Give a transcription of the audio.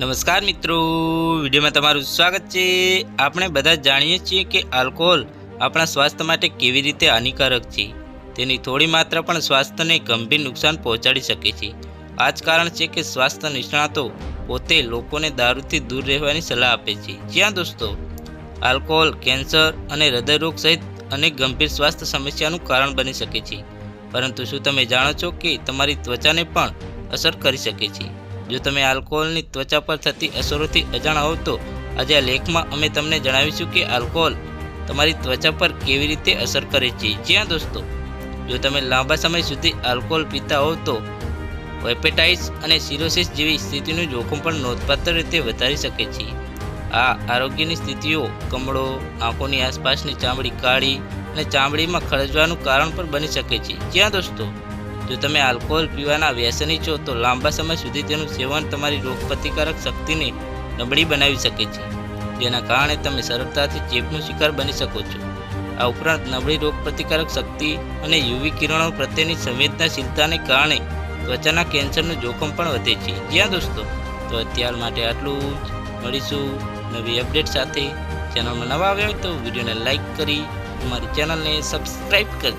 નમસ્કાર મિત્રો, વિડીયોમાં તમારું સ્વાગત છે. આપણે બધા જાણીએ છીએ કે આલ્કોહોલ આપણા સ્વાસ્થ્ય માટે કેવી રીતે હાનિકારક છે. તેની થોડી માત્રા પણ સ્વાસ્થ્યને ગંભીર નુકસાન પહોંચાડી શકે છે. આ જ કારણ છે કે સ્વાસ્થ્ય નિષ્ણાતો પોતે લોકોને દારૂથી દૂર રહેવાની સલાહ આપે છે. જ્યાં દોસ્તો, આલ્કોહોલ, કેન્સર અને હૃદયરોગ સહિત અનેક ગંભીર સ્વાસ્થ્ય સમસ્યાનું કારણ બની શકે છે. પરંતુ શું તમે જાણો છો કે તમારી ત્વચાને પણ અસર કરી શકે છે? જો તમે આલ્કોહોલની ત્વચા પર થતી અસરોથી અજાણ હોવ તો આજે આ લેખમાં અમે તમને જણાવીશું કે આલ્કોહોલ તમારી ત્વચા પર કેવી રીતે અસર કરે છે. જ્યાં દોસ્તો, જો તમે લાંબા સમય સુધી આલ્કોહોલ પીતા હોવ તો હેપેટાઇટિસ અને સિરોસિસ જેવી સ્થિતિનું જોખમ પણ નોંધપાત્ર રીતે વધારી શકે છે. આ આરોગ્યની સ્થિતિઓ કમળો, આંખોની આસપાસની ચામડી કાળી અને ચામડીમાં ખરજવાનું કારણ પણ બની શકે છે. જ્યાં દોસ્તો જો તમે આલ્કોહોલ પીવાના વ્યસની છો, તો લાંબા સમય સુધી તેનું સેવન તમારી રોગપ્રતિકારક શક્તિને નબળી બનાવી શકે છે. જેના કારણે તમે સરળતાથી ચેપનો શિકાર બની શકો છો. આ ઉપરાંત નબળી રોગપ્રતિકારક શક્તિ અને યુવી કિરણો પ્રત્યેની સંવેદનાશીલતાને કારણે ત્વચાના કેન્સરનું જોખમ પણ વધે છે. જ્યાં દોસ્તો, તો અત્યાર માટે આટલું જ. મળીશું નવી અપડેટ સાથે. ચેનલમાં નવા આવ્યા હોય તો વિડીયોને લાઇક કરી, અમારી ચેનલને સબસ્ક્રાઈબ કરી